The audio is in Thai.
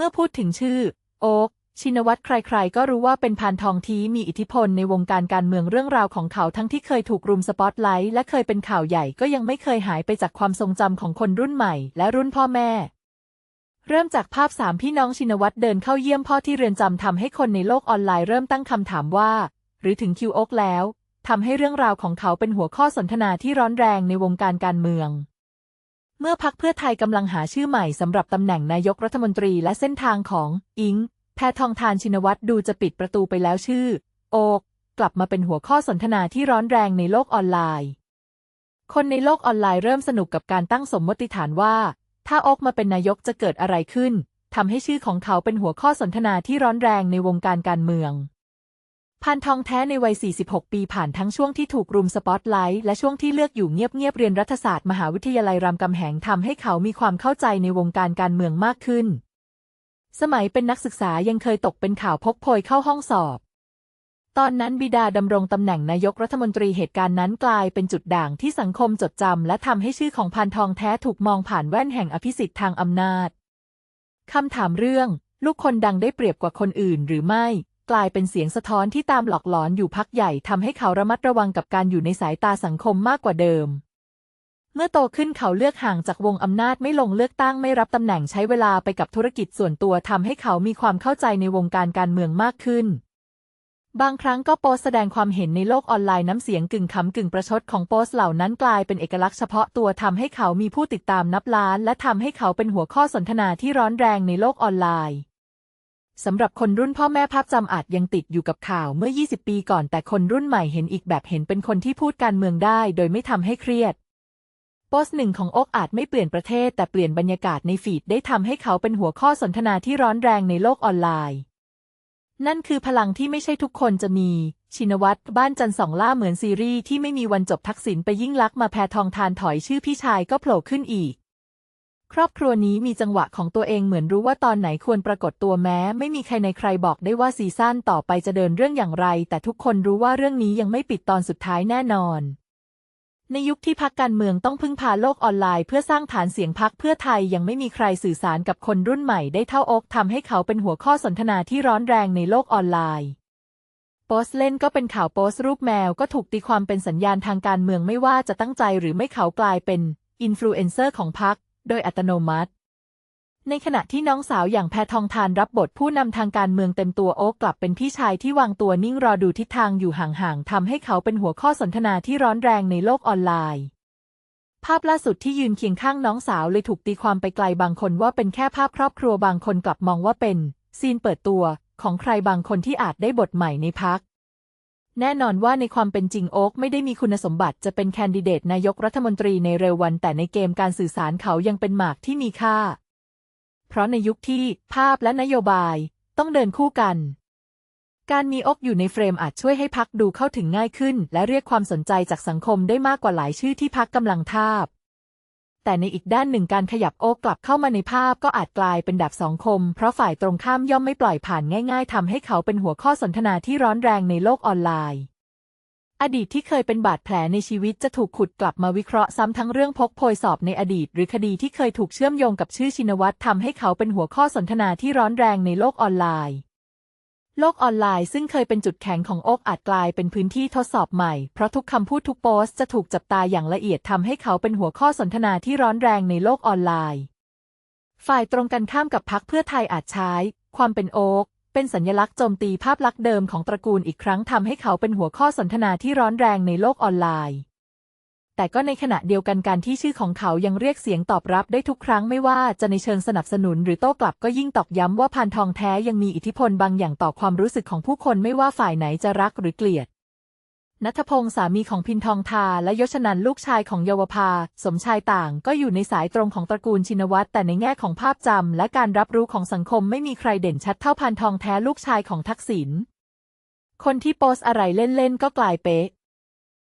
เมื่อพูดถึงชื่อ โอ๊กชินวัตรใครๆ ก็รู้ว่าเป็นพานทองที่มีอิทธิพลในวงการการเมืองเรื่องราวของเขาทั้งที่เคยถูกรุมสปอตไลท์และเคยเป็นข่าวใหญ่ก็ยังไม่เคยหายไปจากความทรงจำของคนรุ่นใหม่และรุ่นพ่อแม่ เริ่มจากภาพสามพี่น้องชินวัตรเดินเข้าเยี่ยมพ่อที่เรือนจำทำให้คนในโลกออนไลน์เริ่มตั้งคำถามว่า หรือถึงคิวโอ๊กแล้วทำให้เรื่องราวของเขาเป็นหัวข้อสนทนาที่ร้อนแรงในวงการการเมือง เมื่อพักเพื่อไทยกำลังหาชื่อใหม่สำหรับตำแหน่งนายกรัฐมนตรีและเส้นทางของอิง แพทองทานชินวัตรดูจะปิดประตูไปแล้วชื่อ โอกกลับมาเป็นหัวข้อสนทนาที่ร้อนแรงในโลกออนไลน์ คนในโลกออนไลน์เริ่มสนุกกับการตั้งสมมติฐานว่า ถ้าโอกมาเป็นนายกจะเกิดอะไรขึ้นทำให้ชื่อของเขาเป็นหัวข้อสนทนาที่ร้อนแรงในวงการการเมือง พานทองแท้ในวัย 46 ปีผ่านทั้งช่วงที่ถูกรุมสปอตไลท์และช่วงที่เลือกอยู่เงียบๆเรียนรัฐศาสตร์มหาวิทยาลัยรามคำแหงทำให้เขามีความเข้าใจในวงการการเมืองมากขึ้น สมัยเป็นนักศึกษายังเคยตกเป็นข่าวพกโพยเข้าห้องสอบ ตอนนั้นบิดาดำรงตำแหน่งนายกรัฐมนตรีเหตุการณ์นั้นกลายเป็นจุดด่างที่สังคมจดจำและทำให้ชื่อของพานทองแท้ถูกมองผ่านแว่นแห่งอภิสิทธิ์ทางอำนาจคำถามเรื่อง ลูกคนดังได้เปรียบกว่าคนอื่นหรือไม่ กลายเป็นเสียงสะท้อนที่ตามหลอกหลอนอยู่พักใหญ่ทำให้เขาระมัดระวังกับการอยู่ในสายตาสังคมมากกว่าเดิม เมื่อโตขึ้นเขาเลือกห่างจากวงอำนาจไม่ลงเลือกตั้งไม่รับตำแหน่งใช้เวลาไปกับธุรกิจส่วนตัวทำให้เขามีความเข้าใจในวงการการเมืองมากขึ้นบางครั้งก็โพสแสดงความเห็นในโลกออนไลน์น้ำเสียงกึ่งขำกึ่งประชดของโพสเหล่านั้นกลายเป็นเอกลักษณ์เฉพาะตัวทำให้เขามีผู้ติดตามนับล้าน และทำให้เขาเป็นหัวข้อสนทนาที่ร้อนแรงในโลกออนไลน์ สำหรับคนรุ่นพ่อแม่ภาพจำอาจยังติดอยู่กับข่าวเมื่อ 20 ปีก่อน แต่คนรุ่นใหม่เห็นอีกแบบเห็นเป็นคนที่พูดการเมืองได้ โดยไม่ทำให้เครียด โพสต์หนึ่งของอกอาจไม่เปลี่ยนประเทศ แต่เปลี่ยนบรรยากาศในฟีดได้ทำให้เขาเป็นหัวข้อสนทนาที่ร้อนแรงในโลกออนไลน์ นั่นคือพลังที่ไม่ใช่ทุกคนจะมี ชินวัตรบ้านจันสองล่าเหมือนซีรีส์ที่ไม่มีวันจบทักษิณไปยิ่งลักษณ์มาแพทองทานถอยชื่อพี่ชายก็โผล่ขึ้นอีก ครอบครัวนี้มีจังหวะของตัวเองเหมือนรู้ว่าตอนไหนควรปรากฏตัวแม้ ไม่มีใครในใครบอกได้ว่าซีซั่นต่อไปจะเดินเรื่องอย่างไร แต่ทุกคนรู้ว่าเรื่องนี้ยังไม่ปิดตอนสุดท้ายแน่นอน ในยุคที่พักการเมืองต้องพึ่งพาโลกออนไลน์เพื่อสร้างฐานเสียงพักเพื่อไทยยังไม่มีใครสื่อสารกับคนรุ่นใหม่ได้เท่าอกทำให้เขาเป็นหัวข้อสนทนาที่ร้อนแรงในโลกออนไลน์โพสเล่นก็เป็นข่าวโพสรูปแมวก็ถูกตีความเป็นสัญญาณทางการเมืองไม่ว่าจะตั้งใจหรือไม่เขากลายเป็นอินฟลูเอนเซอร์ของพรรค โดยอัตโนมัติ ในขณะที่น้องสาวอย่างแพทองทานรับบทผู้นำทางการเมืองเต็มตัวโอ๊กกลับเป็นพี่ชายที่วางตัวนิ่งรอดูทิศทางอยู่ห่างๆทำให้เขาเป็นหัวข้อสนทนาที่ร้อนแรงในโลกออนไลน์ภาพล่าสุดที่ยืนเคียงข้างน้องสาวเลยถูกตีความไปไกลบางคนว่าเป็นแค่ภาพครอบครัวบางคนกลับมองว่าเป็น ซีนเปิดตัวของใครบางคนที่อาจได้บทใหม่ในพัก แน่นอนว่าในความเป็นจริงโอ๊กไม่ได้มีคุณสมบัติจะเป็นแคนดิเดตนายกรัฐมนตรีในเร็ววัน แต่ในเกมการสื่อสารเขายังเป็นหมากที่มีค่า เพราะในยุคที่ภาพและนโยบายต้องเดินคู่กัน การมีอกอยู่ในเฟรมอาจช่วยให้พักดูเข้าถึงง่ายขึ้น และเรียกความสนใจจากสังคมได้มากกว่าหลายชื่อที่พักกำลังทาบ แต่ในอีกด้านหนึ่งการขยับโอกกลับเข้ามาในภาพก็อาจกลายเป็นดาบสองคม เพราะฝ่ายตรงข้ามย่อมไม่ปล่อยผ่านง่าย ๆทำให้เขาเป็นหัวข้อสนทนาที่ร้อนแรงในโลกออนไลน์อดีตที่เคยเป็นบาดแผลในชีวิตจะถูกขุดกลับมาวิเคราะห์ซ้ำทั้งเรื่องพกโพยสอบในอดีต หรือคดีที่เคยถูกเชื่อมโยงกับชื่อชินวัตรทำให้เขาเป็นหัวข้อสนทนาที่ร้อนแรงในโลกออนไลน์ โลกออนไลน์ซึ่งเคยเป็นจุดแข็งของโอ๊กอาจกลายเป็นพื้นที่ทดสอบใหม่ เพราะทุกคำพูดทุกโพสต์จะถูกจับตาอย่างละเอียดทำให้เขาเป็นหัวข้อสนทนาที่ร้อนแรงในโลกออนไลน์ ฝ่ายตรงกันข้ามกับพักเพื่อไทยอาจใช้ ความเป็นโอ๊กเป็นสัญลักษณ์โจมตีภาพลักษณ์เดิมของตระกูลอีกครั้งทำให้เขาเป็นหัวข้อสนทนาที่ร้อนแรงในโลกออนไลน์ แต่ก็ในขณะเดียวกันการที่ชื่อของเขายังเรียกเสียงตอบรับได้ทุกครั้งไม่ว่าจะในเชิงสนับสนุนหรือโต้กลับก็ยิ่งตอกย้ำว่าพานทองแท้ยังมีอิทธิพลบางอย่างต่อความรู้สึกของผู้คนไม่ว่าฝ่ายไหนจะรักหรือเกลียดนัทพงศ์สามีของพินทองทาและยศนันลูกชายของเยาวภา สมชายต่างก็อยู่ในสายตรงของตระกูลชินวัตรแต่ในแง่ของภาพจำและการรับรู้ของสังคมไม่มีใครเด่นชัดเท่าพานทองแท้ลูกชายของทักษิณคนที่โพสอะไรเล่นๆก็กลายเป๊ะ